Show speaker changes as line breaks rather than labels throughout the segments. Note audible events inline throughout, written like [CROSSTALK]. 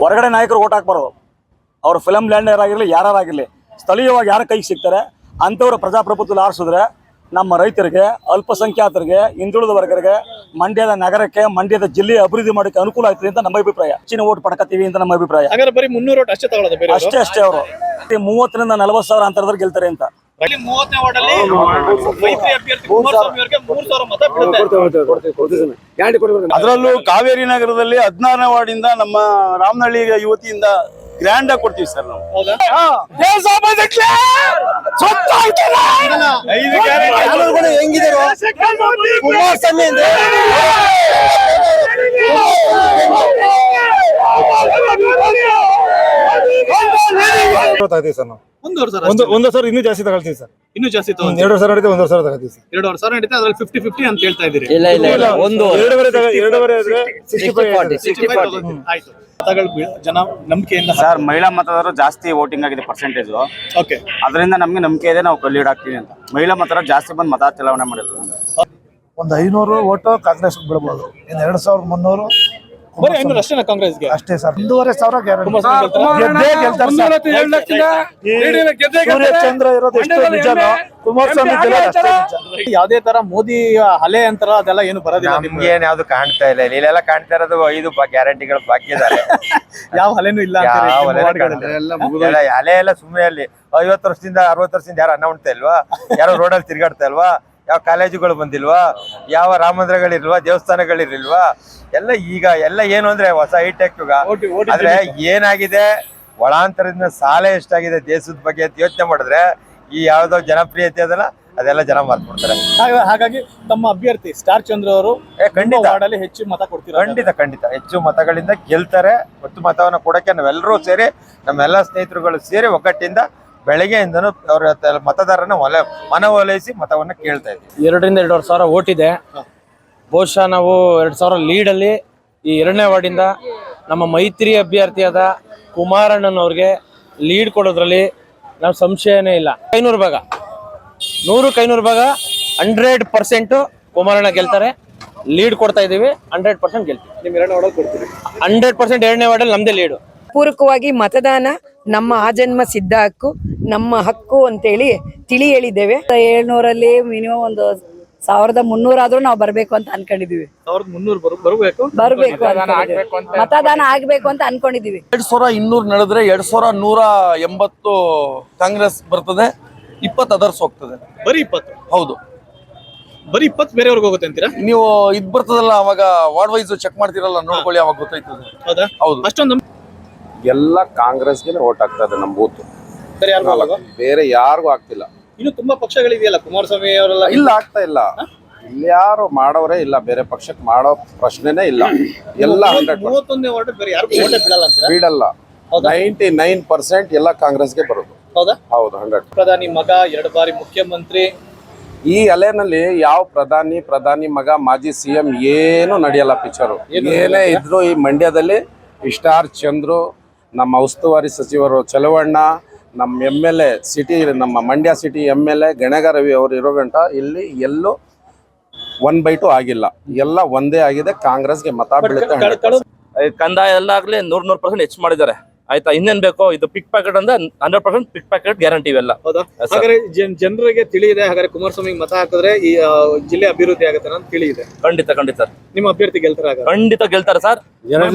ಹೊರಗಡೆ ನಾಯಕರು ಓಟ್ ಹಾಕ್ಬಾರ್ದು. ಅವ್ರ ಫಿಲಮ್ ಲ್ಯಾಂಡರ್ ಆಗಿರಲಿ ಯಾರಾಗಿರಲಿ ಸ್ಥಳೀಯವಾಗಿ ಯಾರ ಕೈಗೆ ಸಿಗ್ತಾರೆ ಅಂಥವ್ರ ಪ್ರಜಾಪ್ರಭುತ್ವದಲ್ಲಿ ಆರಿಸಿದ್ರೆ ನಮ್ಮ ರೈತರಿಗೆ ಅಲ್ಪಸಂಖ್ಯಾತರಿಗೆ ಹಿಂದುಳಿದ ವರ್ಗರಿಗೆ ಮಂಡ್ಯದ ನಗರಕ್ಕೆ ಮಂಡ್ಯದ ಜಿಲ್ಲೆ ಅಭಿವೃದ್ಧಿ ಮಾಡೋಕ್ಕೆ ಅನುಕೂಲ ಆಗ್ತದೆ ಅಂತ ನಮ್ಮ ಅಭಿಪ್ರಾಯ. ಹೆಚ್ಚಿನ ಓಟ್ ಪಡ್ಕತ್ತೀವಿ ಅಂತ ನಮ್ಮ ಅಭಿಪ್ರಾಯ.
ಅಷ್ಟೇ
ಅಷ್ಟೇ ಅವರು. ಮೂವತ್ತರಿಂದ ನಲವತ್ತು ಸಾವಿರ ಅಂತರದಲ್ಲಿ ಗೆಲ್ತಾರೆ ಅಂತ.
ಮೂವತ್ತನೇ ವಾರ್ಡ್ ಅಲ್ಲಿ ಮೈತ್ರಿ ಅಭ್ಯರ್ಥಿ ಕುಮಾರಸ್ವಾಮಿ ಅವರಿಗೆ ಮೂರ್ ಸಾವಿರ ಮತ ಬೀಳುತ್ತೆ.
ಅದರಲ್ಲೂ ಕಾವೇರಿ ನಗರದಲ್ಲಿ ಹದಿನಾರನೇ ವಾರ್ಡಿಂದ ನಮ್ಮ ರಾಮನಹಳ್ಳಿ ಯುವತಿಯಿಂದ ಗ್ರ್ಯಾಂಡ್ ಆಗಿ ಕೊಡ್ತೀವಿ ಸರ್ ನಾವು.
ಹೆಂಗಿದ್ರು? ಕುಮಾರಸ್ವಾಮಿ ಅಂದ್ರೆ?
ಸರ್ ನಾವು.
ಒಂದೂವರೆ ಸಾವಿರ
ಒಂದು ಒಂದು ಸಾವಿರ ಇನ್ನೂ ಜಾಸ್ತಿ ತಗೊಳ್ತೀವಿ ಸರ್.
ಇನ್ನೂ ಜಾಸ್ತಿ ತಗೊಂಡು
ಎರಡು ಸಾವಿರ ನಡೀತಾ ಒಂದೂವರೆ ಸಾವಿರ ತಗೋತೀವಿ ಸರ್.
ಎರಡೂವರೆ ಸಾವಿರ ನಡೀತಾ ಅದ್ರಲ್ಲಿ ಫಿಫ್ಟಿ ಫಿಫ್ಟಿ ಅಂತ ಹೇಳ್ತಾ ಇದ್ದೀರಿ.
ಇಲ್ಲ ಇಲ್ಲ ಇಲ್ಲ ಒಂದು
ಎರಡೂವರೆ ಎರಡುವರೆ ಎರಡೂವರೆ ಆದ್ರೆ ಸಿಕ್ಸ್ಟಿ ಫೈವ್
ಸಿಕ್ಸ್ಟಿ ಫಾರ್ಟಿ
ಆಯ್ತು. ಮತಗಳು ಬೀಳ್- ಜನ ನಂಬಿಕೆಯಿಂದ
ಸರ್ ಮಹಿಳಾ ಮತದಾರರು ಜಾಸ್ತಿ ವೋಟಿಂಗ್ ಆಗಿದೆ ಪರ್ಸೆಂಟೇಜ್
ಓಕೆ
ಅದರಿಂದ ನಮಗೆ ನಂಬಿಕೆ ಇದೆ ನಾವು ಲೀಡ್ ಆಗ್ತೀವಿ ಅಂತ. ಮಹಿಳಾ ಮತದಾರರು ಜಾಸ್ತಿ ಬಂದು ಮತ ಚಲಾವಣೆ ಮಾಡಿದ್ರು
ಒಂದು ಐನೂರು ಓಟು ಕಾಂಗ್ರೆಸ್ ಬಿಡ್ಬೋದು ಇನ್ನು ಎರಡು ಸಾವಿರದ ಮುನ್ನೂರು
ಬರೀ ಐನೂರು ಅಷ್ಟೇನಾ ಕಾಂಗ್ರೆಸ್ಗೆ?
ಅಷ್ಟೇ ಸರ್. ಒಂದೂವರೆ ಸಾವಿರ ಗ್ಯಾರಂಟಿ.
ಕುಮಾರಸ್ವಾಮಿ ಗೆಲ್ತಾರಾ?
ಗೆದ್ದೇ ಗೆಲ್ತಾರೆ ಸರ್. ಸೂರ್ಯಚಂದ್ರ ಇರೋದು ಎಷ್ಟು ನಿಜನೋ ಕುಮಾರಸ್ವಾಮಿ ಗೆಲ್ಲೋದು ಅಷ್ಟೇ ನಿಜ
ಯಾವ್ದೇ ತರ ಮೋದಿ ಅಲೆ ಅಂತಾರ ಅದೆಲ್ಲ ಏನು ಬರೋದಿಲ್ಲ
ನಮ್ಗೆ ಏನ್ ಯಾವ್ದು ಕಾಣ್ತಾ ಇಲ್ಲ. ಇಲ್ಲೆಲ್ಲ ಕಾಣ್ತಾ ಇರೋದು ಐದು ಗ್ಯಾರಂಟಿಗಳು ಬಾಕಿ ಇದಾರೆ [LAUGHS]
ಯಾವ ಅಲೆನೂ ಇಲ್ಲ ಅಂತೀರಿ
ಯಾವ
ನಿಮ್ಮ ವಾರ್ಡ್ಗಳಲ್ಲಿ.
ಅಲೆ ಎಲ್ಲ ಸುಮ್ಮನೆ ಅಲ್ಲಿ ಐವತ್ತು ವರ್ಷದಿಂದ ಅರವತ್ತು ವರ್ಷದಿಂದ ಯಾರು ಅನ್ನ ಉಣ್ತಾ ಇಲ್ವಾ? ಯಾರು ಅಲ್ಲಿ ತಿರ್ಗಾಡ್ತಾ ಇಲ್ವಾ? ಯಾವ ಕಾಲೇಜುಗಳು ಬಂದಿಲ್ವಾ? ಯಾವ ರಾಮ ಮಂದಿರಗಳಿಲ್ವಾ ದೇವಸ್ಥಾನಗಳಿರ್ಲಿಲ್ವಾ? ಎಲ್ಲ ಈಗ ಎಲ್ಲ ಏನು ಅಂದ್ರೆ ಹೊಸ ಹೈಟೆಕ್ ಯುಗ.
ಓಟಿ- ಓಟಿ
ಆದ್ರೆ ಏನಾಗಿದೆ? ಒಳಾಂತರದಿಂದ ಸಾಲ ಎಷ್ಟಾಗಿದೆ ದೇಶದ ಬಗ್ಗೆ ಅಂತ ಯೋಚನೆ ಮಾಡಿದ್ರೆ ಈ ಯಾವ್ದೋ ಜನಪ್ರಿಯತೆ ಅದಲ್ಲ ಅದೆಲ್ಲ ಜನ ಮಾರ್ಕೊಡ್ತಾರೆ
ಹಾಗ- ಹಾಗಾಗಿ ತಮ್ಮ ಅಭ್ಯರ್ಥಿ ಸ್ಟಾರ್ ಚಂದ್ರ ಅವರು
ಏ ಖಂಡಿತ.
ಹೆಚ್ಚು ಮತ ಕೊಡ್ತೀರಾ
ಖಂಡಿತ ಖಂಡಿತ. ಹೆಚ್ಚು ಮತಗಳಿಂದ ಗೆಲ್ತಾರೆ ಮತ್ತು ಮತವನ್ನ ಕೊಡಕ್ಕೆ ನಾವೆಲ್ಲರೂ ಸೇರಿ ನಮ್ಮೆಲ್ಲ ಸ್ನೇಹಿತರುಗಳು ಸೇರಿ ಒಗ್ಗಟ್ಟಿಂದ ಬೆಳಗ್ಗೆಯಿಂದನೂ ಅವರ ಮತದಾರನ ಒಲ ಮನವೊಲೈಸಿ ಮತವನ್ನ ಕೇಳ್ತಾ ಇದ್ದೀವಿ.
ಎರಡರಿಂದ ಎರಡೂವರೆ ಸಾವಿರ ಓಟಿದೆ ಇದೆ. ಬಹುಶಃ ನಾವು ಎರಡು ಸಾವಿರ ಲೀಡಲ್ಲಿ ಈ ಎರಡನೇ ವಾರ್ಡಿಂದ ನಮ್ಮ ಮೈತ್ರಿ ಅಭ್ಯರ್ಥಿಯಾದ ಕುಮಾರಣ್ಣನವ್ರಿಗೆ ಲೀಡ್ ಕೊಡೋದ್ರಲ್ಲಿ ನಾವು ಸಂಶಯನೇ ಇಲ್ಲ. ಐನೂರು ಭಾಗ. ನೂರು ಐನೂರು ಭಾಗ ಹಂಡ್ರೆಡ್ ಪರ್ಸೆಂಟು ಕುಮಾರಣ್ಣ ಗೆಲ್ತಾರೆ. ಲೀಡ್ ಕೊಡ್ತಾ ಇದ್ದೀವಿ ಹಂಡ್ರೆಡ್ ಪರ್ಸೆಂಟ್ ಗೆಲ್ತೀವಿ.
ನಿಮ್ ಎರಡನೇ
ಹಂಡ್ರೆಡ್ ಪರ್ಸೆಂಟ್ ಎರಡನೇ ವಾರ್ಡಲ್ಲಿ ನಮ್ಮದೇ ಲೀಡು
ಪೂರಕವಾಗಿ ಮತದಾನ ನಮ್ಮ ಆಜನ್ಮ ಸಿದ್ಧ ಹಕ್ಕು ನಮ್ಮ ಹಕ್ಕು ಅಂತೇಳಿ ತಿಳಿ ಹೇಳಿದ್ದೇವೆ. ಏಳ್ನೂರಲ್ಲಿ ಮಿನಿಮಮ್ ಒಂದು ಸಾವಿರದ ಮುನ್ನೂರಾದ್ರೂ ನಾವು ಬರ್ಬೇಕು ಅಂತ ಅನ್ಕೊಂಡಿದೀವಿ.
ಸಾವಿರದ ಮುನ್ನೂರು ಬರು ಬರ್ಬೇಕು
ಬರ್ಬೇಕು ಅನ್ಕೊಂಡಿದೀವಿ. ಮತದಾನ ಆಗ್ಬೇಕು ಅಂತ ಅನ್ಕೊಂಡಿದೀವಿ.
ಎರಡ್ ಸಾವಿರ ಇನ್ನೂರು ನಡೆದ್ರೆ ಎರಡ್ ಸಾವಿರ ನೂರ ಎಂಬತ್ತು ಕಾಂಗ್ರೆಸ್ ಬರ್ತದೆ ಇಪ್ಪತ್ತು ಅದರ್ಸ್ ಹೋಗ್ತದೆ.
ಬರೀ ಇಪ್ಪತ್ತು?
ಹೌದು.
ಬರೀ ಇಪ್ಪತ್ತು ಬೇರೆಯವ್ರಿಗೆ ಹೋಗುತ್ತೆ ಅಂತೀರಾ?
ನೀವು ಇದ್ ಬರ್ತದಲ್ಲ ಅವಾಗ ವಾರ್ಡ್ ವೈಸ್ ಚೆಕ್ ಮಾಡ್ತಿರಲ್ಲ ನೋಡ್ಕೊಳ್ಳಿ ಅವಾಗ ಗೊತ್ತಾಯ್ತದೆ.
ಹೌದಾ?
ಹೌದು.
ಅಷ್ಟೊಂದು ನಂಬಿಕೆ
ಎಲ್ಲ ಕಾಂಗ್ರೆಸ್ಗೆ ಓಟ್ ಆಗ್ತಾ ಇದೆ ನಮ್ಮ ಬೂತ್
ಬೇರೆ ಯಾರಿಗೂ ಹೋಗಲ್ವಾ?
ಬೇರೆ ಯಾರಿಗೂ ಆಗ್ತಿಲ್ಲ.
ಇನ್ನು ತುಂಬಾ ಪಕ್ಷಗಳಿದೆಯಲ್ಲ? ಕುಮಾರಸ್ವಾಮಿ ಅವರೆಲ್ಲ
ಇಲ್ಲ ಆಗ್ತಾ ಇಲ್ಲ. ಇಲ್ಲಿ ಯಾರು ಮಾಡೋರೇ ಇಲ್ಲ ಬೇರೆ ಪಕ್ಷಕ್ಕೆ ಮಾಡೋ ಪ್ರಶ್ನೆನೇ ಇಲ್ಲ. ಎಲ್ಲ ಹಂಡ್ರೆಡ್
ಮೂವತ್ತೊಂದನೇ ವಾರ್ಡ್ ಬೇರೆ ಓಟೇ ಬಿಡಲ್ಲ ಅಂತೀರಾ?
ಬೀಡಲ್ಲ.
ಹೌದಾ?
ನೈಂಟಿ ನೈನ್ ಪರ್ಸೆಂಟ್ ಎಲ್ಲ ಕಾಂಗ್ರೆಸ್ಗೆ ಬರೋದು.
ಹೌದಾ?
ಹೌದು ಹಂಡ್ರೆಡ್
ಪ್ರಧಾನಿ ಮಗ ಎರಡು ಬಾರಿ ಮುಖ್ಯಮಂತ್ರಿ.
ಈ ಅಲೆನಲ್ಲಿ ಯಾವ ಪ್ರಧಾನಿ ಪ್ರಧಾನಿ ಮಗ ಮಾಜಿ ಸಿ ಎಂ ಏನು ನಡೆಯಲ್ಲ ಪಿಕ್ಚರು ಏನೇ ಇದ್ರು ಈ ಮಂಡ್ಯದಲ್ಲಿ ಇಷ್ಟಾರ್ ಚಂದ್ರು ನಮ್ಮ ಉಸ್ತುವಾರಿ ಸಚಿವರು ಚಲವಣ್ಣ ನಮ್ಮ ಎಂ ಎಲ್ ಎ ಸಿಟಿ ನಮ್ಮ Mandya city M L A Ganiga Ravi ಅವರು ಇರೋ ಗಂಟ ಇಲ್ಲಿ ಎಲ್ಲೂ ಒನ್ ಬೈ ಟು ಆಗಿಲ್ಲ. ಎಲ್ಲ ಒಂದೇ ಆಗಿದೆ. ಕಾಂಗ್ರೆಸ್ಗೆ ಮತ ಬೀಳುತ್ತೆ 100%.
ಕಂದಾಯ ಎಲ್ಲ ಆಗ್ಲಿ ನೂರ್ ನೂರ್ ಪರ್ಸೆಂಟ್ ಹೆಚ್ಚು ಮಾಡಿದ್ದಾರೆ. ಆಯ್ತಾ? ಇನ್ನೇನ್ ಬೇಕು? ಇದು ಪಿಕ್ ಪ್ಯಾಕೆಟ್ ಅಂದ್ರೆ hundred percent pick packet guarantee ಇವೆಲ್ಲ.
ಹೌದಾ. ಹಾಗಾದ್ರೆ ಜನರಿಗೆ ತಿಳಿಯಿದೆ ಹಾಗಾದ್ರೆ ಕುಮಾರಸ್ವಾಮಿ ಮತ ಹಾಕಿದ್ರೆ ಈ ಜಿಲ್ಲೆ ಅಭಿವೃದ್ಧಿ ಆಗುತ್ತೆ ಅಂತ ತಿಳಿಯಿದೆ.
ಖಂಡಿತ ಖಂಡಿತ
ನಿಮ್ಮ ಅಭ್ಯರ್ಥಿ ಗೆಲ್ತಾರ
ಖಂಡಿತ ಗೆಲ್ತಾರ ಸರ್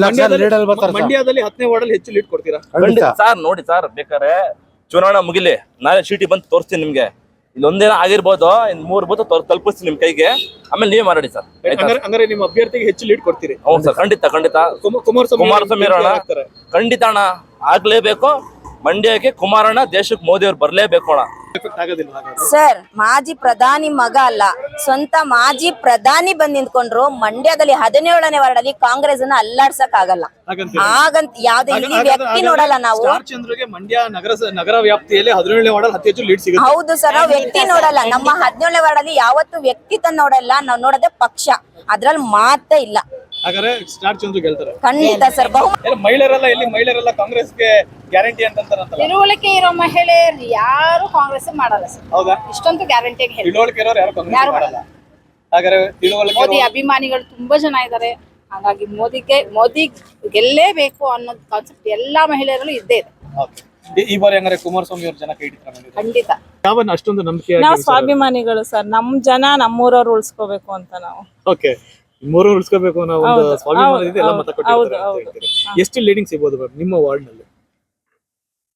ಮಂಡ್ಯದಲ್ಲಿ- ಮಂಡ್ಯದಲ್ಲಿ ಹತ್ತನೇ ವಾರ್ಡ್ ಅಲ್ಲಿ ಹೆಚ್ಚು ಲೀಡ್ ಕೊಡ್ತೀರಾ?
ಖಂಡಿತ. ಸರ್ ನೋಡಿ ಸರ್ ಬೇಕಾದ್ರೆ ಚುನಾವಣಾ ಮುಗಿಲಿ. ನಾಳೆ ಚೀಟಿ ಬಂದು ತೋರಿಸ್ತೀನಿ ನಿಮ್ಗೆ. ಇಲ್ಲೊಂದೇನೋ ಆಗಿರ್ಬೋದು ಇನ್ ಮೂರ್ ಬೂತ್ ತಲುಪಿಸ್ತೀನಿ ನಿಮ್ ಕೈಗೆ. ಆಮೇಲೆ ನೀವೇ ಮಾರಾಡಿ ಸರ್. ಅಂದ್ರೆ
ಹಂಗಾರೆ ನಿಮ್ಮ ಅಭ್ಯರ್ಥಿಗೆ ಹೆಚ್ಚು ಲೀಡ್ ಕೊಡ್ತೀರಿ.
ಹೌದು ಸರ್ ಖಂಡಿತ ಖಂಡಿತ.
ಕುಮ- ಕುಮಾರಸ್ವಾಮಿ
ಕುಮಾರಸ್ವಾಮಿ
ಅವ್ರು
ಇರೋಣ. ಖಂಡಿತ ಅಣ್ಣ ಆಗ್ಲೇಬೇಕು. ಮಂಡ್ಯಕ್ಕೆ ಕುಮಾರಣ್ಣ ದೇಶಕ್ಕೆ ಮೋದಿ ಅವ್ರು ಬರ್ಲೇಬೇಕು ಅಣ್ಣ.
ಸರ್ ಮಾಜಿ ಪ್ರಧಾನಿ ಮಗ ಅಲ್ಲ ಸ್ವಂತ ಮಾಜಿ ಪ್ರಧಾನಿ ಬಂದ್ ನಿಂತ್ಕೊಂಡ್ರು ಮಂಡ್ಯದಲ್ಲಿ ಹದಿನೇಳನೇ ವಾರ್ಡ್ ಅಲ್ಲಿ ಕಾಂಗ್ರೆಸ್ ಅನ್ನ ಅಲ್ಲಾಡ್ಸಕ್ ಆಗಲ್ಲ? ಹಾಗಂತ ಯಾವ್ದೇ ಇಲ್ಲಿ ವ್ಯಕ್ತಿ ನೋಡಲ್ಲ ನಾವು.
ಮಂಡ್ಯ ನಗರ ನಗರ ವ್ಯಾಪ್ತಿಯಲ್ಲಿ ಹದಿನೇಳನೇ ವಾರ್ಡ್ ಅತಿ ಹೆಚ್ಚು ಲೀಡ್ ಸಿಗುತ್ತೆ.
ಹೌದು ಸರ್ ನಾವು ವ್ಯಕ್ತಿ ನೋಡಲ್ಲ. ನಮ್ಮ ಹದಿನೇಳನೇ ವಾರ್ಡ್ ಅಲ್ಲಿ ಯಾವತ್ತು ವ್ಯಕ್ತಿತ್ವ ನೋಡಲ್ಲ ನಾವು ನೋಡೋದೇ ಪಕ್ಷ. ಅದ್ರಲ್ಲಿ ಮಾತೇ ಇಲ್ಲ.
ಹಾಗಾದ್ರೆ ಸ್ಟಾರ್ ಚಂದ್ರು ಗೆಲ್ತಾರೆ.
ಖಂಡಿತ ಸರ್ ಬಹು
ಇಲ್ಲಿ ಮಹಿಳೆಯರೆಲ್ಲ ಎಲ್ಲಿ ಮಹಿಳೆಯರೆಲ್ಲ ಕಾಂಗ್ರೆಸ್ಗೆ ಗ್ಯಾರಂಟಿ ಅಂತಂತಾರಂತಲ್ಲ
ತಿಳುವಳಿಕೆ ಇರೋ ಮಹಿಳೆಯರು ಯಾರು ಕಾಂಗ್ರೆಸ್ ಮಾಡಲ್ಲ ಸರ್.
ಹೌದಾ?
ಇಷ್ಟೊಂದು ಗ್ಯಾರಂಟಿ
ತಿಳುವಳಿಕೆ ಇರೋರು ಯಾರು ಕಾಂಗ್ರೆಸ್
ಯಾರು
ಮಾಡಲ್ಲ? ಹಾಗಾದ್ರೆ ತಿಳುವಳಿಕೆ
ಮೋದಿ ಅಭಿಮಾನಿಗಳು ತುಂಬಾ ಜನ ಇದ್ದಾರೆ. ಹಾಗಾಗಿ ಮೋದಿಗೆ ಮೋದಿ ಗೆಲ್ಲೇಬೇಕು ಅನ್ನೋದು ಕಾನ್ಸೆಪ್ಟ್ ಎಲ್ಲಾ ಮಹಿಳೆಯರಲ್ಲೂ ಇದ್ದೇ ಇದೆ.
ಈ- ಈ ಬಾರಿ ಹಂಗಾರೆ ಕುಮಾರಸ್ವಾಮಿ ಅವ್ರ ಜನ ಕೈ ಹಿಡಿತಾರೆ
ಖಂಡಿತ.
ಅಷ್ಟೊಂದು ನಂಬಿಕೆ
ನಾವು ಸ್ವಾಭಿಮಾನಿಗಳು ಸರ್. ನಮ್ ಜನ ನಮ್ಮೂರವ್ರು ಉಳಿಸ್ಕೋಬೇಕು ಅಂತ ನಾವು.
ಓಕೆ. ಮೂರು ಉಳಿಸ್ಕೋಬೇಕು ಅನ್ನೋ ಒಂದು
ಹೌದು,
ಎಲ್ಲ ಮತ
ಹೌದು,
ಕೊಟ್ಟಿರ್ತಾರೆ ಅಂತ
ಹೌದು,
ಹೇಳ್ತೀರಿ. ಎಷ್ಟು ಲೀಡಿಂಗ್ ಸಿಗ್ಬೋದು ಮ್ಯಾಮ್ ನಿಮ್ಮ ವಾರ್ಡ್ನಲ್ಲಿ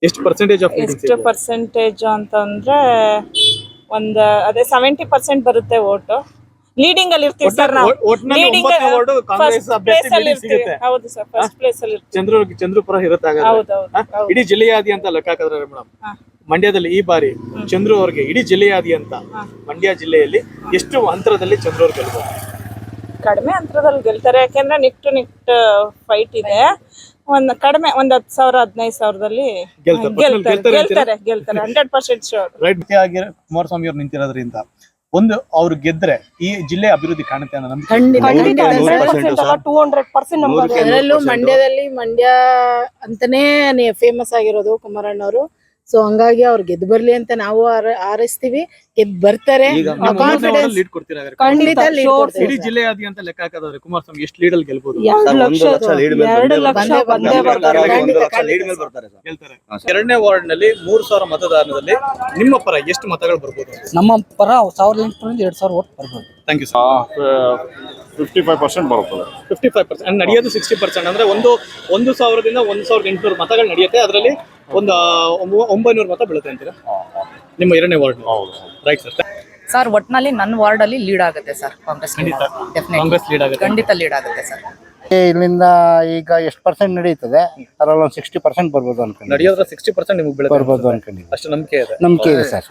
ಎಷ್ಟು ಪರ್ಸೆಂಟೇಜ್ ಆಫ್ ಲೀಡಿಂಗ್
ಎಷ್ಟು ಪರ್ಸೆಂಟೇಜ್ ಅಂತಂದ್ರೆ ಒಂದ್ ಅದೇ ಸೆವೆಂಟಿ ಪರ್ಸೆಂಟ್ ಬರುತ್ತೆ ಓಟು. ಲೀಡಿಂಗ್ ಅಲ್ಲಿ ಇರ್ತೀವಿ ಸರ್ ನಾವು.
ಒಟ್ನಲ್ಲಿ
ಲೀಡಿಂಗ್
ಒಂಬತ್ತನೇ ವಾರ್ಡು ಕಾಂಗ್ರೆಸ್
ಫಸ್ಟ್ ಪ್ಲೇಸ್
ಅಭ್ಯರ್ಥಿ
ಅಲ್ಲಿ
leading
ಇರ್ತೀವಿ.
ಸಿಗುತ್ತೆ.
ಹೌದು ಸರ್ ಫಸ್ಟ್ ಪ್ಲೇಸ್ ಅಲ್ಲಿ ಇರ್ತೀವಿ.
ಚಂದ್ರು ಚಂದ್ರಪುರ ಇರುತ್ತೆ ಹಾಗಾದ್ರೆ.
ಹೌದೌದು
ಹಾ?
ಹೌದು.
ಇಡೀ ಜಿಲ್ಲೆಯಾದ್ಯಂತ ಲೆಕ್ಕ ಹಾಕಿದ್ರೆ ಮೇಡಮ್
ಹಾ.
ಮಂಡ್ಯದಲ್ಲಿ ಈ ಬಾರಿ ಚಂದ್ರು ಅವ್ರಿಗೆ ಇಡೀ ಜಿಲ್ಲೆಯಾದ್ಯಂತ ಮಂಡ್ಯ ಜಿಲ್ಲೆಯಲ್ಲಿ ಎಷ್ಟು ಅಂತರದಲ್ಲಿ ಚಂದ್ರು ಅವ್ರು ಗೆಲ್ಬೋದು?
ಕಡಿಮೆ ಅಂತರದಲ್ಲಿ ಗೆಲ್ತಾರೆ. ಯಾಕೆಂದ್ರೆ ನಿಕ್ ಟು ನಿಕ್ ಫೈಟ್ ಇದೆ. ಒಂದ್ ಕಡಿಮೆ ಒಂದ್ ಹತ್ತು ಸಾವಿರ ಹದಿನೈದು ಸಾವಿರದಲ್ಲಿ
ಗೆಲ್ತಾರೆ.
ಗೆಲ್ತಾರೆ
ಗೆಲ್ತಾರೆ
ಗೆಲ್ತಾರೆ ಗೆಲ್ತಾರೆ. ಹಂಡ್ರೆಡ್ ಪರ್ಸೆಂಟ್ ಶೋರ್
ರೈಟ್ ಆಗಿ ಕುಮಾರಸ್ವಾಮಿ ಅವ್ರು ನಿಂತಿರೋದ್ರಿಂದ ಒಂದು ಅವ್ರು ಗೆದ್ರೆ ಈ ಜಿಲ್ಲೆ ಅಭಿವೃದ್ಧಿ ಕಾಣುತ್ತೆ ಅನ್ನೋ ನಂಬಿಕೆ
ಟೂ ಹಂಡ್ರೆಡ್ ಪರ್ಸೆಂಟ್
ಅದರಲ್ಲೂ ಮಂಡ್ಯದಲ್ಲಿ ಮಂಡ್ಯ ಅಂತಾನೆ ಫೇಮಸ್ ಆಗಿರೋದು ಕುಮಾರಣ್ಣವರು. ಸೊ ಹಂಗಾಗಿ ಅವ್ರು ಗೆದ್ದು ಬರ್ಲಿ ಅಂತ ನಾವು ಆರಿಸ್ತೀವಿ. ಗೆದ್ ಗೆದ್ದು ಬರ್ತಾರೆ.
ಈಗ ಲೀಡ್ ಕೊಡ್ತೀರಾ
ಖಂಡಿತ lead ಕೊಡ್ತೀವಿ.
ಇಡೀ ಜಿಲ್ಲೆಯಾದಿ ಅಂತ ಲೆಕ್ಕ ಹಾಕೋದಾದ್ರೆ ಕುಮಾರಸ್ವಾಮಿ. ಎಷ್ಟು ಲೀಡ್ ಅಲ್ಲಿ. ಗೆಲ್ತಾರೆ. ಎರಡನೇ ವಾರ್ಡ್ನಲ್ಲಿ ಮೂರ್ ಸಾವಿರ ಮತದಾನದಲ್ಲಿ ನಿಮ್ಮ ಪರ ಎಷ್ಟು ಮತಗಳು ಬರ್ಬೋದು?
ನಮ್ಮ ಪರ ಸಾವಿರದ ಎಂಟುನೂರಿಂದ ಎರಡ್ ಸಾವಿರ ಓಟ್ ಬರ್ಬೋದು.
Thank you sir
fifty five percent ಬರುತ್ತದೆ.
ಫಿಫ್ಟಿ ಫೈವ್ ಪರ್ಸೆಂಟ್ ನಡೆಯೋದು ಸಿಕ್ಸ್ಟಿ ಪರ್ಸೆಂಟ್ ಅಂದ್ರೆ ಒಂದು ಒಂದು ಸಾವಿರದಿಂದ ಒಂದು ಸಾವಿರದ ಎಂಟುನೂರು ಮತಗಳು ನಡೆಯುತ್ತೆ. ಅದರಲ್ಲಿ ಒಂದು ಒಂಬ- ಒಂಬೈನೂರು ಮತ ಬೀಳುತ್ತೆ ಅಂತೀರಾ? ನಿಮ್ಮ ಎರಡನೇ ವಾರ್ಡ್. ರೈಟ್ ಸರ್
ಸರ್ ಒಟ್ನಲ್ಲಿ ನನ್ನ ವಾರ್ಡ್ ಅಲ್ಲಿ ಲೀಡ್ ಆಗುತ್ತೆ ಸರ್ ಕಾಂಗ್ರೆಸ್
ಕಾಂಗ್ರೆಸ್ ಲೀಡ್ ಆಗುತ್ತೆ.
ಖಂಡಿತ ಲೀಡ್ ಆಗುತ್ತೆ ಸರ್
ಇಲ್ಲಿಂದ ಈಗ ಎಷ್ಟು ಪರ್ಸೆಂಟ್ ನಡೀತದೆ? ಅದ್ರಲ್ಲಿ ಒಂದು ಸಿಕ್ಸ್ಟಿ ಪರ್ಸೆಂಟ್ ಬರ್ಬೋದು ಅನ್ಕೊಂಡು
ನಡೆಯೋದ್ರ ಸಿಕ್ಸ್ಟಿ ಪರ್ಸೆಂಟ್ ನಿಮಗೆ
ಬರ್ಬೋದು ಅನ್ಕೊಂಡು
ಅಷ್ಟು ನಂಬಿಕೆ ಇದೆ.
ನಂಬಿಕೆ ಇದೆ ಸರ್?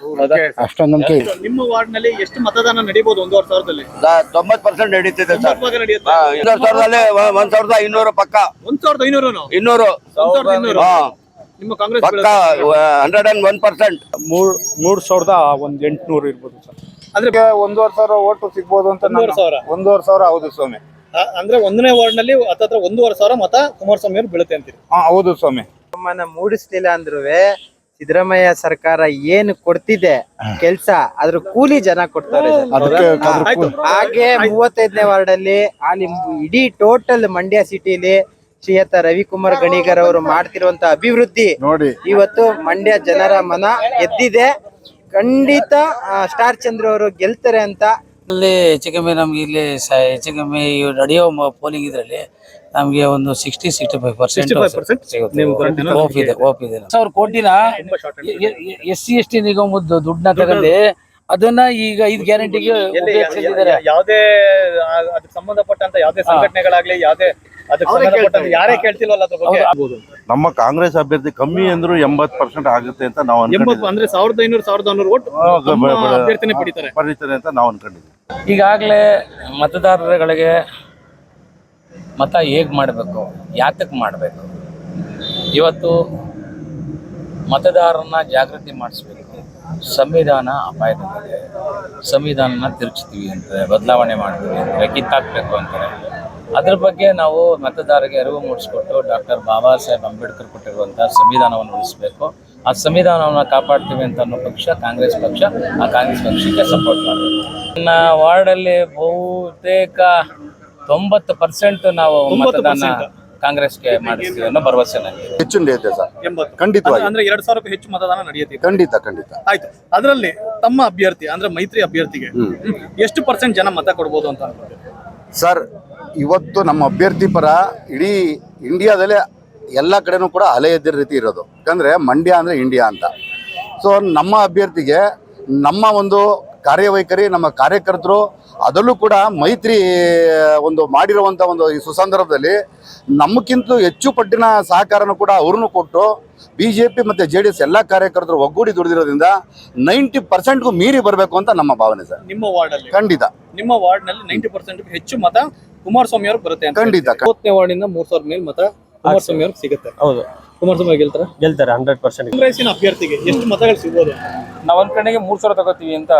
ಅಷ್ಟೊಂದು ನಂಬಿಕೆ ಇದೆ.
ನಿಮ್ಮ ವಾರ್ಡ್ನಲ್ಲಿ ಎಷ್ಟು ಮತದಾನ ನಡೀಬಹುದು ಒಂದೂವರೆ ಸಾವಿರದಲ್ಲಿ?
ತೊಂಬತ್ ಪರ್ಸೆಂಟ್ ನಡೀತಿದೆ ಸರ್ ಸಾವಿರದಲ್ಲಿ ಒಂದ್ ಸಾವಿರದ ಇನ್ನೂರು ಪಕ್ಕ.
ಒಂದ್ ಸಾವಿರದ ಐನೂರು
ಇನ್ನೂರು.
ಸಾವಿರದ ಇನ್ನೂರು
ಪಕ್ಕ ಹಂಡ್ರೆಡ್ ಅಂಡ್ ಒನ್ ಪರ್ಸೆಂಟ್
ಮೂರ್ ಮೂರ್ ಸಾವಿರದ ಒಂದ್ ಎಂಟ್ನೂರು ಇರ್ಬೋದು ಸರ್.
ಅಂದ್ರೆ
ಒಂದೂವರೆ ಸಾವಿರ ಓಟು ಸಿಗ್ಬೋದು ಅಂತ
ಒಂದೂವರೆ ಸಾವಿರ.
ಒಂದೂವರೆ ಸಾವಿರ ಹೌದು ಸ್ವಾಮಿ.
ಅಂದ್ರೆ ಒಂದನೇ ವಾರ್ಡ್ನಲ್ಲಿ ಹತ್ತತ್ರ ಒಂದೂವರೆ ಸಾವಿರ ಮತ ಕುಮಾರಸ್ವಾಮಿ ಅವರು ಬೀಳುತ್ತೆ ಅಂತೀರಿ.
ಹಾ ಹೌದು ಸ್ವಾಮಿ.
ನಮ್ಮನ್ನ ಮೂಡಿಸ್ಲಿಲ್ಲ ಅಂದ್ರೂ ಸಿದ್ದರಾಮಯ್ಯ ಸರ್ಕಾರ ಏನು ಕೊಡ್ತಿದೆ ಕೆಲ್ಸ ಅದ್ರ ಕೂಲಿ ಜನ ಕೊಡ್ತಾರೆ ಸರ್.
ಅದಕ್ಕೆ
ಆಯ್ತು.
ಹಾಗೆ ಮೂವತ್ತೈದನೇ ವಾರ್ಡ್ ಅಲ್ಲಿ ಅಲ್ಲಿ ಇಡೀ ಟೋಟಲ್ ಮಂಡ್ಯ ಸಿಟಿಲಿ ಶ್ರೀಯತ ರವಿಕುಮಾರ್ ಗಣಿಗರ್ ಅವರು ಮಾಡ್ತಿರುವಂತ ಅಭಿವೃದ್ಧಿ
ನೋಡಿ.
ಇವತ್ತು ಮಂಡ್ಯ ಜನರ ಮನ ಎದ್ದಿದೆ. ಖಂಡಿತ ಸ್ಟಾರ್ ಚಂದ್ರ ಅವರು ಗೆಲ್ತಾರೆ ಅಂತ.
ಅಲ್ಲಿ ಹೆಚ್ಚು ಕಮ್ಮಿ ನಮ್ಗೆ ಇಲ್ಲಿ ಸ- ಹೆಚ್ಚು ಕಮ್ಮಿ ಇವ್ ನಡೆಯೋ ಪೋಲಿಂಗ್ ಇದರಲ್ಲಿ ನಮಗೆ ಒಂದು ಸಿಕ್ಸ್ಟಿ ಸಿಕ್ಸ್ಟಿ ಫೈವ್ ಪರ್ಸೆಂಟ್
65% ನೀವು ಬರೋದೇನೋ
ಓಪ್ ಇದೆ ಓಪ್ ಇದೆ. ಸಾವಿರ ಕೋಟಿನ ಎಸ್ ಸಿ ಎಸ್ ಟಿ ನಿಗಮದ ದುಡ್ಡನ್ನ ತಗೊಂಡು ಅದನ್ನ ಈಗ ಐದು ಗ್ಯಾರಂಟಿಗೆ
ಯಾವುದೇ ಆ, ಅದಕ್ಕೆ ಸಂಬಂಧಪಟ್ಟಂತ ಯಾವುದೇ ಸಂಘಟನೆಗಳಾಗ್ಲಿ ಯಾವುದೇ ಯಾರೇ ಕೇಳ್ತಿಲ್ವಲ್ಲ ಅದ್ರ ಬಗ್ಗೆ? ಆಗ್ಬೋದು.
ನಮ್ಮ ಕಾಂಗ್ರೆಸ್ ಅಭ್ಯರ್ಥಿ ಕಮ್ಮಿ ಅಂದ್ರೂ ಎಂಬತ್ ಪರ್ಸೆಂಟ್ ಆಗುತ್ತೆ ಅಂತ ನಾವು
ಎಂಬತ್ತು ಅಂದ್ರೆ ಸಾವಿರದ ಐನೂರು ಸಾವಿರದ ನಾನ್ನೂರು ಓಟ್ ನಮ್ಮ ಅಭ್ಯರ್ಥಿನೇ ಪಡಿತಾರೆ.
ಪಡಿತಾರೆ ಅಂತ ನಾವು ಅನ್ಕೊಂಡಿದ್ವಿ
ಈಗಾಗಲೇ ಮತದಾರರುಗಳಿಗೆ ಮತ ಹೇಗೆ ಮಾಡಬೇಕು ಯಾತಕ್ಕೆ ಮಾಡಬೇಕು? ಇವತ್ತು ಮತದಾರರನ್ನ ಜಾಗೃತಿ ಮಾಡಿಸ್ಬೇಕು. ಸಂವಿಧಾನ ಅಪಾಯದಲ್ಲಿದೆ. ಸಂವಿಧಾನನ ತಿರುಚ್ತೀವಿ ಅಂತಾರೆ ಬದಲಾವಣೆ ಮಾಡ್ತೀವಿ ಅಂತಾರೆ ಕಿತ್ತಾಕ್ಬೇಕು ಅಂತಾರೆ. ಅದ್ರ ಬಗ್ಗೆ ನಾವು ಮತದಾರರಿಗೆ ಅರಿವು ಮೂಡಿಸ್ಕೊಟ್ಟು ಡಾಕ್ಟರ್ ಬಾಬಾ ಸಾಹೇಬ್ ಅಂಬೇಡ್ಕರ್ ಕೊಟ್ಟಿರುವಂತಹ ಸಂವಿಧಾನವನ್ನು ಉಳಿಸಬೇಕು. ಆ ಸಂವಿಧಾನವನ್ನು ಕಾಪಾಡ್ತೀವಿ ಅಂತ ಅನ್ನೋ ಪಕ್ಷ ಕಾಂಗ್ರೆಸ್ ಪಕ್ಷ ಆ ಕಾಂಗ್ರೆಸ್ ಪಕ್ಷಕ್ಕೆ ಸಪೋರ್ಟ್ ಮಾಡಬೇಕು. ನನ್ನ ವಾರ್ಡಲ್ಲಿ ಬಹುತೇಕ ತೊಂಬತ್ತು ಪರ್ಸೆಂಟ್ ನಾವು ಮತದಾನ ಕಾಂಗ್ರೆಸ್ಗೆ ಮಾಡಿಸ್ತೀವಿ ಅನ್ನೋ ಭರವಸೆ ನನಗೆ
ಹೆಚ್ಚು ನಡೆಯುತ್ತೆ ಸರ್.
ಎಂಬತ್ತು.
ಖಂಡಿತವಾಗಿ.
ಅಂದ್ರೆ ಎರಡ್ ಸಾವಿರಕ್ಕೂ ಹೆಚ್ಚು ಮತದಾನ ನಡೆಯುತ್ತೆ.
ಖಂಡಿತ ಖಂಡಿತ.
ಆಯ್ತು. ಅದರಲ್ಲಿ ತಮ್ಮ ಅಭ್ಯರ್ಥಿ ಅಂದ್ರೆ ಮೈತ್ರಿ ಅಭ್ಯರ್ಥಿಗೆ ಎಷ್ಟು ಪರ್ಸೆಂಟ್ ಜನ ಮತ ಕೊಡ್ಬೋದು ಅಂತ
ಸರ್ ಇವತ್ತು ನಮ್ಮ ಅಭ್ಯರ್ಥಿ ಪರ ಇಡೀ ಇಂಡಿಯಾದಲ್ಲೇ ಎಲ್ಲ ಕಡೆನೂ ಕೂಡ ಅಲೆ ಎದ್ದಿರೋ ರೀತಿ ಇರೋದು. ಯಾಕಂದರೆ ಮಂಡ್ಯ ಅಂದರೆ ಇಂಡಿಯಾ ಅಂತ. ಸೊ ನಮ್ಮ ಅಭ್ಯರ್ಥಿಗೆ ನಮ್ಮ ಒಂದು ಕಾರ್ಯವೈಖರಿ ನಮ್ಮ ಕಾರ್ಯಕರ್ತರು ಅದರಲ್ಲೂ ಕೂಡ ಮೈತ್ರಿ ಒಂದು ಮಾಡಿರುವಂಥ ಒಂದು ಈ ಸುಸಂದರ್ಭದಲ್ಲಿ ನಮಗಿಂತ ಹೆಚ್ಚು ಪಟ್ಟಿನ ಸಹಕಾರನೂ ಕೂಡ ಅವ್ರನ್ನೂ ಕೊಟ್ಟು ಬಿ ಜೆ ಪಿ ಮತ್ತು ಜೆ ಡಿ ಎಸ್ ಎಲ್ಲ ಕಾರ್ಯಕರ್ತರು ಒಗ್ಗೂಡಿ ದುಡಿದಿರೋದ್ರಿಂದ ನೈಂಟಿ ಪರ್ಸೆಂಟ್ಗೂ ಮೀರಿ ಬರಬೇಕು ಅಂತ ನಮ್ಮ ಭಾವನೆ ಸರ್.
ನಿಮ್ಮ ವಾರ್ಡ್ ಅಲ್ಲಿ
ಖಂಡಿತ.
ನಿಮ್ಮ ವಾರ್ಡ್ನಲ್ಲಿ ನೈಂಟಿ ಪರ್ಸೆಂಟ್ ಹೆಚ್ಚು ಮತ ಕುಮಾರಸ್ವಾಮಿ ಅವ್ರಿಗೆ ಬರುತ್ತೆ ಅಂತ
ಖಂಡಿತ.
ಮೂವತ್ತನೇ ವಾರ್ಡಿಂದ ಮೂರು ಸಾವಿರ ಮೇಲೆ ಮತ ಕುಮಾರಸ್ವಾಮಿ ಅವ್ರಿಗೆ ಸಿಗುತ್ತೆ.
ಹೌದು.
ಕುಮಾರಸ್ವಾಮಿ ಗೆಲ್ತಾರೆ ಗೆಲ್ತಾರ?
ಗೆಲ್ತಾರೆ ಹಂಡ್ರೆಡ್ ಪರ್ಸೆಂಟ್.
ಕಾಂಗ್ರೆಸ್ಸಿನ ಅಭ್ಯರ್ಥಿಗೆ ಎಷ್ಟು ಮತಗಳು ಸಿಗ್ಬೋದು?
ನಾವು ಅನ್ಕೊಂಡಿಗೆ ಮೂರು ಸಾವಿರ ತಗೋತೀವಿ ಅಂತ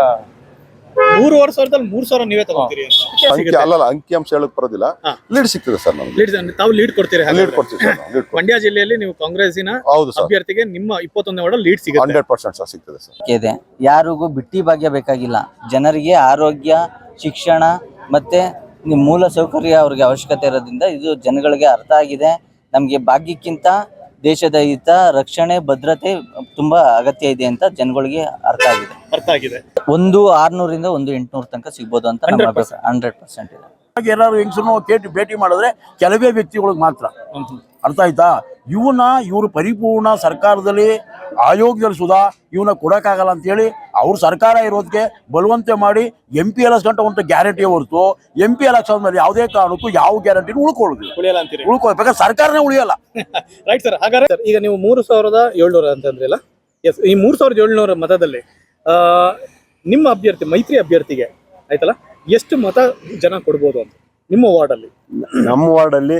ಮೂರುವರೆ ಸಾವಿರದಲ್ಲಿ ಮೂರ್ ಸಾವಿರ ನೀವೇ ತಗೋತೀರಿ ಅಂತ. ಅಂಕಿ
ಅಂಶ ಅಂಕಿಅಂಶ ಹೇಳಕ್ ಬರೋದಿಲ್ಲ. ಲೀಡ್ ಸಿಗ್ತದೆ ಸರ್ ನಮ್ಗೆ.
ಲೀಡ್ ತಾವು ಲೀಡ್ ಕೊಡ್ತೀರಿ
ಲೀಡ್ ಕೊಡ್ತೀವಿ ಸರ್ ನಾವು ಲೀಡ್
ಮಂಡ್ಯ ಜಿಲ್ಲೆಯಲ್ಲಿ ನೀವು ಕಾಂಗ್ರೆಸ್ಸಿನ
ಹೌದು ಸರ್.
ಅಭ್ಯರ್ಥಿಗೆ ನಿಮ್ಮ ಇಪ್ಪತ್ತೊಂದನೇ ವಾರ್ಡ್ ಲೀಡ್ ಸಿಗುತ್ತೆ.
ಹಂಡ್ರೆಡ್ ಪರ್ಸೆಂಟ್ ಸರ್ ಸಿಗ್ತದೆ ಸರ್.
ಇದೆ. ಯಾರಿಗೂ ಬಿಟ್ಟಿ ಭಾಗ್ಯ ಬೇಕಾಗಿಲ್ಲ. ಜನರಿಗೆ ಆರೋಗ್ಯ ಶಿಕ್ಷಣ ಮತ್ತೆ
ನಿಮ್ಮ ಮೂಲ ಸೌಕರ್ಯ ಅವ್ರಿಗೆ ಅವಶ್ಯಕತೆ ಇರೋದ್ರಿಂದ ಇದು ಜನಗಳಿಗೆ ಅರ್ಥ ಆಗಿದೆ. ನಮಗೆ ಭಾಗ್ಯಕ್ಕಿಂತ ದೇಶದ ಹಿತ ರಕ್ಷಣೆ ಭದ್ರತೆ ತುಂಬಾ ಅಗತ್ಯ ಇದೆ ಅಂತ ಜನಗಳಿಗೆ ಅರ್ಥ ಆಗಿದೆ.
ಆಗಿದೆ.
ಒಂದು ಆರ್ನೂರಿಂದ ಒಂದು ಎಂಟುನೂರ ತನಕ ಸಿಗ್ಬೋದು ಅಂತ ನಮ್ಮ
100%.
ಹಂಡ್ರೆಡ್ ಪರ್ಸೆಂಟ್ ಇದೆ.
ಏನಾದ್ರು ಹೆಂಗಸರು ಕೇಟಿ ಭೇಟಿ ಮಾಡಿದ್ರೆ ಕೆಲವೇ ವ್ಯಕ್ತಿಗಳಿಗೆ ಮಾತ್ರ. ಅರ್ಥ ಆಯ್ತಾ? ಇವನ್ನ ಇವರು ಪರಿಪೂರ್ಣ ಸರ್ಕಾರದಲ್ಲಿ ಆಯೋಗದಲ್ಲಿ ಸುಧಾ ಇವನ್ನ ಕೊಡಕ್ಕಾಗಲ್ಲ ಅಂತೇಳಿ ಅವ್ರ ಸರ್ಕಾರ ಇರೋದಕ್ಕೆ ಬಲವಂತೆ ಮಾಡಿ ಎಂ ಪಿ ಎಲ್ ಗಂಟೆ ಒಂದು ಗ್ಯಾರಂಟಿ ಹೊರತು ಎಂ ಪಿ ಎಲೆಕ್ಷನ್ ಮೇಲೆ ಯಾವುದೇ ಕಾರಣಕ್ಕೂ ಯಾವ ಗ್ಯಾರಂಟಿನೂ ಉಳ್ಕೊಳ್ಳೋದಿಲ್ಲ
ಉಳಿಯಲ್ಲ ಅಂತೀರಿ?
ಉಳ್ಕೊಳ್ಬೇಕಾದ್ರೆ ಸರ್ಕಾರನೇ ಉಳಿಯಲ್ಲ. [LAUGHS]
ರೈಟ್ ಸರ್ ಹಾಗಾದ್ರೆ ಈಗ ನೀವು ಮೂರು ಸಾವಿರದ ಏಳ್ನೂರ ಅಂತಂದ್ರಲ್ಲ ಎಸ್ ಈ ಮೂರು ಸಾವಿರದ ಏಳ್ನೂರ ಮತದಲ್ಲಿ ನಿಮ್ಮ ಅಭ್ಯರ್ಥಿ, ಮೈತ್ರಿ ಅಭ್ಯರ್ಥಿಗೆ ಆಯ್ತಲ್ಲ, ಎಷ್ಟು ಮತ ಜನ ಕೊಡ್ಬೋದು ಅಂತ, ನಿಮ್ಮ ವಾರ್ಡಲ್ಲಿ?
ನಮ್ಮ ವಾರ್ಡಲ್ಲಿ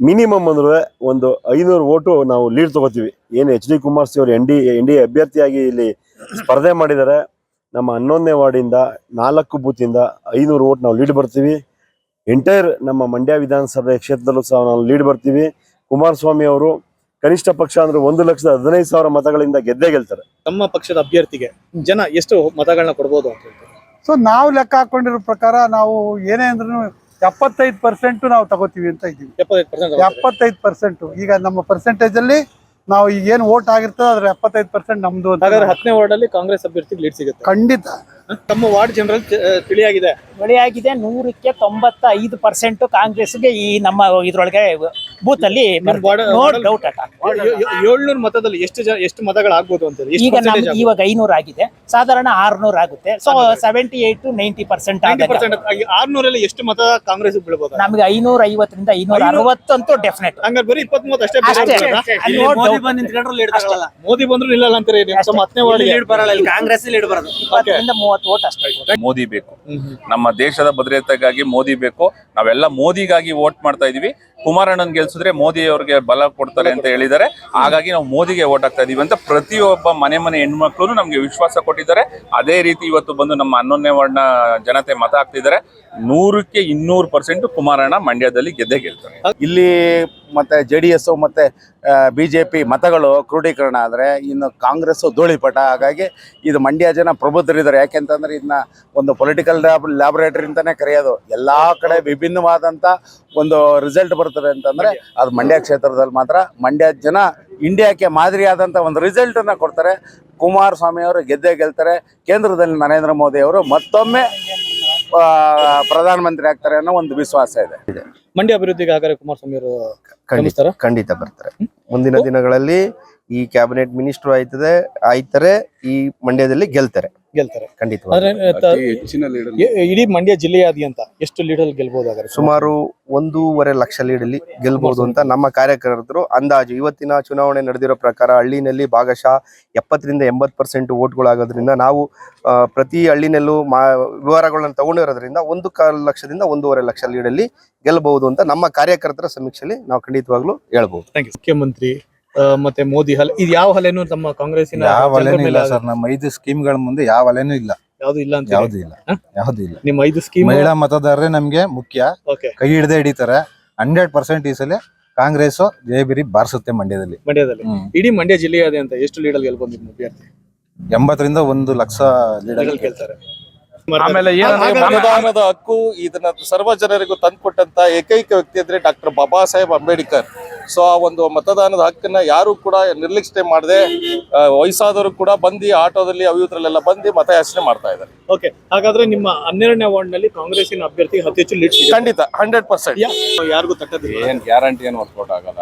ಮಿನಿಮಮ್ ಅಂದ್ರೆ ಒಂದು ಐನೂರು ಓಟು ನಾವು ಲೀಡ್ ತಗೋತೀವಿ. ಏನು ಎಚ್ ಡಿ ಕುಮಾರಸ್ವಾಮಿ ಅವರು ಎನ್ ಡಿ ಎನ್ ಡಿ ಅಭ್ಯರ್ಥಿಯಾಗಿ ಇಲ್ಲಿ ಸ್ಪರ್ಧೆ ಮಾಡಿದ್ದಾರೆ. ನಮ್ಮ ಹನ್ನೊಂದನೇ ವಾರ್ಡಿಂದ ನಾಲ್ಕು ಬೂತಿಂದ ಐನೂರು ಓಟ್ ನಾವು ಲೀಡ್ ಬರ್ತೀವಿ. ಎಂಟೈರ್ ನಮ್ಮ ಮಂಡ್ಯ ವಿಧಾನಸಭೆ ಕ್ಷೇತ್ರದಲ್ಲೂ ಸಹ ನಾವು ಲೀಡ್ ಬರ್ತೀವಿ. ಕುಮಾರಸ್ವಾಮಿ ಅವರು ಕನಿಷ್ಠ ಪಕ್ಷ ಅಂದ್ರೆ ಒಂದು ಲಕ್ಷದ ಹದಿನೈದು ಸಾವಿರ ಮತಗಳಿಂದ ಗೆದ್ದೇ ಗೆಲ್ತಾರೆ.
ನಮ್ಮ ಪಕ್ಷದ ಅಭ್ಯರ್ಥಿಗೆ ಜನ ಎಷ್ಟು ಮತಗಳನ್ನ ಕೊಡ್ಬೋದು ಅಂತ ಹೇಳ್ತಾರೆ?
ಸೊ ನಾವು ಲೆಕ್ಕ ಹಾಕೊಂಡಿರೋ ಪ್ರಕಾರ ನಾವು ಏನೇ ಅಂದ್ರೂ ಎಪ್ಪತ್ತೈದು ಪರ್ಸೆಂಟ್ ನಾವು ತಗೋತೀವಿ ಅಂತ ಇದ್ದೀವಿ.
ಎಪ್ಪತ್ತೈದು ಪರ್ಸೆಂಟ್
ಎಪ್ಪತ್ತೈದು ಪರ್ಸೆಂಟ್ ಈಗ ನಮ್ಮ ಪರ್ಸೆಂಟೇಜ್ ಅಲ್ಲಿ ನಾವು ಈಗ ಏನು ವೋಟ್ ಆಗಿರ್ತದೆ ಅದ್ರ ಎಪ್ಪತ್ತೈದು ಪರ್ಸೆಂಟ್ ನಮ್ದು ಅಂತ
ಹಾಗಾದ್ರೆ ಹತ್ತನೇ ವಾರ್ಡ್ ಅಲ್ಲಿ ಕಾಂಗ್ರೆಸ್ ಅಭ್ಯರ್ಥಿಗೆ ಲೀಡ್ ಸಿಗುತ್ತೆ.
ಖಂಡಿತ.
ತಮ್ಮ ವಾರ್ಡ್ ಜನರಲ್ ತಿಳಿಯಾಗಿದೆ.
ತಿಳಿಯಾಗಿದೆ. ನೂರಕ್ಕೆ ತೊಂಬತ್ತ ಐದು ಪರ್ಸೆಂಟ್ ಕಾಂಗ್ರೆಸ್ಗೆ ಈ ನಮ್ಮ ಇದ್ರೊಳಗೆ ಬೂತ್ ಅಲ್ಲಿ ಡೌಟ್ ಅಟ.
ಏಳ್ನೂರು ಮತದಲ್ಲಿ ಎಷ್ಟು ಜನ ಎಷ್ಟು ಮತಗಳಾಗ್ಬೋದು ಅಂತ
ಈಗ ನಾವು ಇವಾಗ ಐನೂರು ಆಗಿದೆ. ಸಾಧಾರಣ ಆರ್ನೂರು ಆಗುತ್ತೆ. So seventy eight to ninety percent
ಆರ್ನೂರಲ್ಲಿ ಎಷ್ಟು ಮತ ಕಾಂಗ್ರೆಸ್ ಬೀಳ್ಬೋದು?
ನಮಗೆ ಐನೂರ ಐವತ್ತರಿಂದ ಐನೂರ
ಅರವತ್ತು
ಅರವತ್ತಂತೂ ಡೆಫಿನೆಟ್
ಹಂಗಾರೆ ಬರೀ ಇಪ್ಪತ್ತ್ ಮೂವತ್ತು ಅಷ್ಟೇ ಮೋದಿ ಬಂದ್ರು ನಿಲ್ಲಲ್ಲ ಅಂತಾರೆ ಹತ್ತನೇ ವಾರ್ಡ್
ಕಾಂಗ್ರೆಸ್ ಲೀಡ್ ಬರೋದು. ಇಪ್ಪತ್ತರಿಂದ ಮೂವತ್ತು ಓಟ್ ಅಷ್ಟೇ
ಮೋದಿ ಬೇಕು. ನಮ್ಮ ದೇಶದ ಭದ್ರತೆಗಾಗಿ ಮೋದಿ ಬೇಕು. ನಾವೆಲ್ಲ ಮೋದಿಗಾಗಿ ವೋಟ್ ಮಾಡ್ತಾ ಇದೀವಿ. ಕುಮಾರಣ್ಣನ್ ಗೆಲ್ಸಿದ್ರೆ ಮೋದಿ ಅವ್ರಿಗೆ ಬಲ ಕೊಡ್ತಾರೆ ಅಂತ ಹೇಳಿದ್ದಾರೆ. ಹಾಗಾಗಿ ನಾವು ಮೋದಿಗೆ ವೋಟ್ ಆಗ್ತಾ ಇದೀವಿ ಅಂತ ಪ್ರತಿಯೊಬ್ಬ ಮನೆ ಮನೆ ಹೆಣ್ಮಕ್ಳು ನಮ್ಗೆ ವಿಶ್ವಾಸ ಕೊಟ್ಟಿದ್ದಾರೆ. ಅದೇ ರೀತಿ ಇವತ್ತು ಬಂದು ನಮ್ಮ ಹನ್ನೊಂದನೇ ವಾರ್ಡ್ನ ಜನತೆ ಮತ ಹಾಕ್ತಿದ್ದಾರೆ. ನೂರಕ್ಕೆ ಇನ್ನೂರು ಪರ್ಸೆಂಟ್ ಕುಮಾರಣ್ಣ ಮಂಡ್ಯದಲ್ಲಿ ಗೆದ್ದೆ ಗೆಲ್ತಾರೆ.
ಇಲ್ಲಿ ಮತ್ತೆ ಜೆ ಡಿ ಎಸ್ ಮತ್ತೆ ಬಿ ಜೆ ಪಿ ಮತಗಳು ಕ್ರೋಢೀಕರಣ ಆದರೆ ಇನ್ನು ಕಾಂಗ್ರೆಸ್ಸು ಧೂಳಿಪಟ. ಹಾಗಾಗಿ ಇದು ಮಂಡ್ಯ ಜನ ಪ್ರಬುದ್ಧರಿದ್ದಾರೆ. ಯಾಕೆಂತಂದ್ರೆ ಇದನ್ನ ಒಂದು ಪೊಲಿಟಿಕಲ್ ಲ್ಯಾಬ್ ಲ್ಯಾಬೊರೇಟರಿ ಅಂತಾನೆ ಕರೆಯೋದು. ಎಲ್ಲ ಕಡೆ ವಿಭಿನ್ನವಾದಂಥ ಒಂದು ರಿಸಲ್ಟ್ ಬರ್ತದೆ ಅಂತಂದ್ರೆ ಅದು ಮಂಡ್ಯ ಕ್ಷೇತ್ರದಲ್ಲಿ ಮಾತ್ರ. ಮಂಡ್ಯ ಜನ ಇಂಡಿಯಾಕ್ಕೆ ಮಾದರಿಯಾದಂಥ ಒಂದು ರಿಸಲ್ಟ್ ಅನ್ನ ಕೊಡ್ತಾರೆ. ಕುಮಾರಸ್ವಾಮಿ ಅವರು ಗೆದ್ದೇ ಗೆಲ್ತಾರೆ. ಕೇಂದ್ರದಲ್ಲಿ ನರೇಂದ್ರ ಮೋದಿ ಅವರು ಮತ್ತೊಮ್ಮೆ ಪ್ರಧಾನಮಂತ್ರಿ ಆಗ್ತಾರೆ ಅನ್ನೋ ಒಂದು ವಿಶ್ವಾಸ ಇದೆ.
ಮಂಡ್ಯ ಅಭಿವೃದ್ಧಿಗೆ ಹಾಗಾದ್ರೆ ಕುಮಾರಸ್ವಾಮಿ ಅವರು
ಖಂಡಿತ ಖಂಡಿತ ಬರ್ತಾರೆ. ಮುಂದಿನ ದಿನಗಳಲ್ಲಿ ಈ ಕ್ಯಾಬಿನೆಟ್ ಮಿನಿಸ್ಟರ್ ಆಯ್ತದೆ ಆಯ್ತಾರೆ ಈ ಮಂಡ್ಯದಲ್ಲಿ ಗೆಲ್ತಾರೆ.
ಗೆಲ್ತಾರೆ. ಆದ್ರೆ
ಖಂಡಿತವಾಗಿ
ತ- ಇ- ಇಡೀ ಮಂಡ್ಯ ಜಿಲ್ಲೆಯಾದ್ಯಂತ ಎಷ್ಟು ಲೀಡರ್ ಗೆಲ್ಬಹುದು ಹಾಗಾದ್ರೆ?
ಸುಮಾರು ಒಂದೂವರೆ ಲಕ್ಷ ಲೀಡಲ್ಲಿ ಗೆಲ್ಬಹುದು ಅಂತ ನಮ್ಮ ಕಾರ್ಯಕರ್ತರು ಅಂದಾಜು. ಇವತ್ತಿನ ಚುನಾವಣೆ ನಡೆದಿರೋ ಪ್ರಕಾರ ಹಳ್ಳಿನಲ್ಲಿ ಭಾಗಶಃ ಎಪ್ಪತ್ತರಿಂದ ಎಂಬತ್ತು ಪರ್ಸೆಂಟ್ ಓಟ್ಗಳಾಗೋದ್ರಿಂದ ನಾವು ಆ, ಪ್ರತಿ ಹಳ್ಳಿನಲ್ಲೂ ಮಾ ವಿವರಗಳನ್ನ ತಗೊಂಡಿರೋದ್ರಿಂದ ಒಂದು ಕಾಲು ಲಕ್ಷದಿಂದ ಒಂದೂವರೆ ಲಕ್ಷ ಲೀಡಲ್ಲಿ ಗೆಲ್ಬಹುದು ಅಂತ ನಮ್ಮ ಕಾರ್ಯಕರ್ತರ ಸಮೀಕ್ಷೆಯಲ್ಲಿ ನಾವು ಖಂಡಿತವಾಗ್ಲೂ ಹೇಳ್ಬಹುದು
ಥ್ಯಾಂಕ್ ಯು ಮುಖ್ಯಮಂತ್ರಿ ಮತ್ತೆ ಮೋದಿ ಹಲೆ ಇದು ಯಾವ ಹಲೆನೂ ನಮ್ಮ ಕಾಂಗ್ರೆಸ್
ಯಾವ ಅಲೆನೂ ಇಲ್ಲ ಸರ್ ನಮ್ಮ ಐದು ಸ್ಕೀಮ್ಗಳ ಮುಂದೆ ಯಾವ ಅಲೆನೂ ಇಲ್ಲ.
ಯಾವ್ದು ಇಲ್ಲ ಅಂತ
ಯಾವ್ದು ಇಲ್ಲ ಯಾವ್ದು ಇಲ್ಲ.
ನಿಮ್ಮ ಐದು ಸ್ಕೀಮ್
ಮಹಿಳಾ ಮತದಾರರೇ ನಮ್ಗೆ ಮುಖ್ಯ.
ಓಕೆ.
ಕೈ ಹಿಡದೆ ಹಿಡಿತಾರೆ. ಹಂಡ್ರೆಡ್ ಪರ್ಸೆಂಟ್ ಈ ಸಲ ಕಾಂಗ್ರೆಸ್ ಜಯಬಿರಿ ಬಾರಿಸುತ್ತೆ ಮಂಡ್ಯದಲ್ಲಿ.
ಮಂಡ್ಯದಲ್ಲಿ. ಇಡೀ ಮಂಡ್ಯ ಜಿಲ್ಲೆಯಾದ್ಯಂತ ಎಷ್ಟು ಲೀಡರ್ ಗೆಲ್ಬಹುದು ನಿಮ್ಮ ಅಭ್ಯರ್ಥಿ?
ಎಂಬತ್ತರಿಂದ ಒಂದು ಲಕ್ಷ ಲೀಡರ್
ಗೆಲ್ತಾರೆ.
ಆಮೇಲೆ ಏನಂದ್ರೆ ಮತದಾನದ ಹಕ್ಕು ಇದನ್ನ ಸರ್ವ ಜನರಿಗೂ ತಂದ್ಕೊಟ್ಟಂತ ಏಕೈಕ ವ್ಯಕ್ತಿ ಅಂದ್ರೆ ಡಾಕ್ಟರ್ ಬಾಬಾ ಸಾಹೇಬ್ ಅಂಬೇಡ್ಕರ್. ಸೊ ಆ ಒಂದು ಮತದಾನದ ಹಕ್ಕನ್ನ ಯಾರು ಕೂಡ ನಿರ್ಲಕ್ಷ್ಯ ಮಾಡದೆ ವಯಸ್ಸಾದವರು ಕೂಡ ಬಂದು ಆಟೋದಲ್ಲಿ ಅವಿದ್ರಲ್ಲೆಲ್ಲ ಬಂದು ಮತಯಾಚನೆ ಮಾಡ್ತಾ ಇದ್ದಾರೆ.
ಓಕೆ ಹಾಗಾದ್ರೆ ನಿಮ್ಮ ಹನ್ನೆರಡನೇ ವಾರ್ಡ್ನಲ್ಲಿ ಕಾಂಗ್ರೆಸ್ಸಿನ ಅಭ್ಯರ್ಥಿ ಅತಿ ಹೆಚ್ಚು ಲೀಡ್
ಖಂಡಿತ ಹಂಡ್ರೆಡ್ ಪರ್ಸೆಂಟ್
ಯಾರಿಗೂ ತಟ್ಟದಿಲ್ಲ.
ಏನ್ ಗ್ಯಾರಂಟಿ ಏನು ವರ್ಕೌಟ್ ಆಗಲ್ಲ?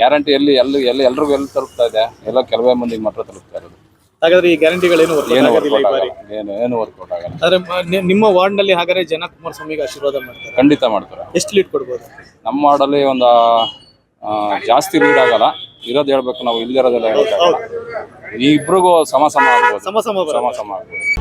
ಗ್ಯಾರಂಟಿ ಎಲ್ಲಿ ಎಲ್ಲಿ ಎಲ್ಲಿ ಎಲ್ರಿಗೂ ಎಲ್ಲಿ ತಲುಪ್ತಾ ಇದೆ? ಎಲ್ಲ ಕೆಲವೇ ಮಂದಿಗೆ ಮಾತ್ರ ತಲುಪ್ತಾ ಇರೋದು.
ಹಾಗಾದ್ರೆ ಈ ಗ್ಯಾರಂಟಿಗಳು
ಏನು ವರ್ಕೌಟ್ ಆಗಲ್ಲ ಏನು ಏನು ವರ್ಕೌಟ್ ಆಗಲ್ಲ.
ಆದ್ರೆ ಮ- ನಿ- ನಿಮ್ಮ ವಾರ್ಡ್ನಲ್ಲಿ ಹಾಗಾದ್ರೆ ಜನ ಕುಮಾರಸ್ವಾಮಿಗೆ ಆಶೀರ್ವಾದ ಮಾಡ್ತಾರೆ.
ಖಂಡಿತ ಮಾಡ್ತಾರೆ.
ಎಷ್ಟು ಲೀಡ್ ಕೊಡ್ಬೋದು?
ನಮ್ಮ ವಾರ್ಡಲ್ಲಿ ಒಂದು ಆ, ಜಾಸ್ತಿ ಲೀಡ್ ಆಗಲ್ಲ. ಇರೋದು ಹೇಳ್ಬೇಕು ನಾವು ಇಲ್ದಿರೋದೆಲ್ಲ ಹೇಳಕ್ಕಾಗಲ್ಲ ಈ ಇಬ್ರಿಗೂ ಸಮ ಸಮ ಆಗ್ಬೋದು.
ಸಮ ಸಮ
ಸಮ ಸಮ ಆಗ್ಬೋದು.